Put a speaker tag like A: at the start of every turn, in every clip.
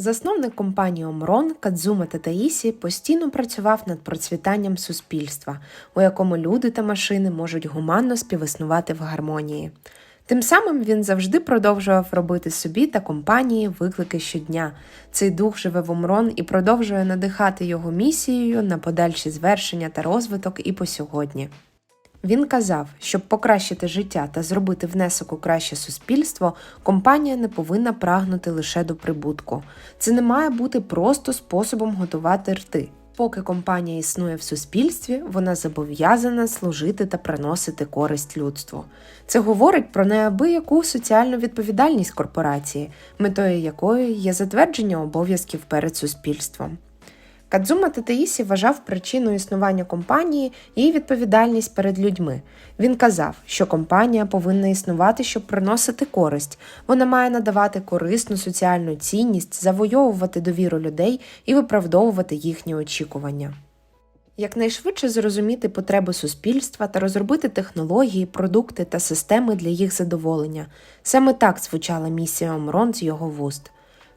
A: Засновник компанії Омрон Кадзума Татаїсі постійно працював над процвітанням суспільства, у якому люди та машини можуть гуманно співіснувати в гармонії. Тим самим він завжди продовжував робити собі та компанії виклики щодня. Цей дух живе в Омрон і продовжує надихати його місією на подальші звершення та розвиток і по сьогодні. Він казав, щоб покращити життя та зробити внесок у краще суспільство, компанія не повинна прагнути лише до прибутку. Це не має бути просто способом готувати рти. Поки компанія існує в суспільстві, вона зобов'язана служити та приносити користь людству. Це говорить про неабияку соціальну відповідальність корпорації, метою якої є затвердження обов'язків перед суспільством. Кадзума Татаїсі вважав причиною існування компанії її відповідальність перед людьми. Він казав, що компанія повинна існувати, щоб приносити користь. Вона має надавати корисну соціальну цінність, завойовувати довіру людей і виправдовувати їхні очікування. Якнайшвидше зрозуміти потреби суспільства та розробити технології, продукти та системи для їх задоволення. Саме так звучала місія Омрон з його вуст.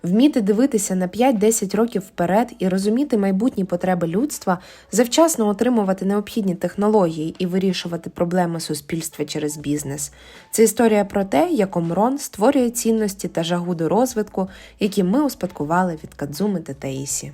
A: Вміти дивитися на 5-10 років вперед і розуміти майбутні потреби людства, завчасно отримувати необхідні технології і вирішувати проблеми суспільства через бізнес. Це історія про те, як Омрон створює цінності та жагу до розвитку, які ми успадкували від Кадзуми та Таїсі.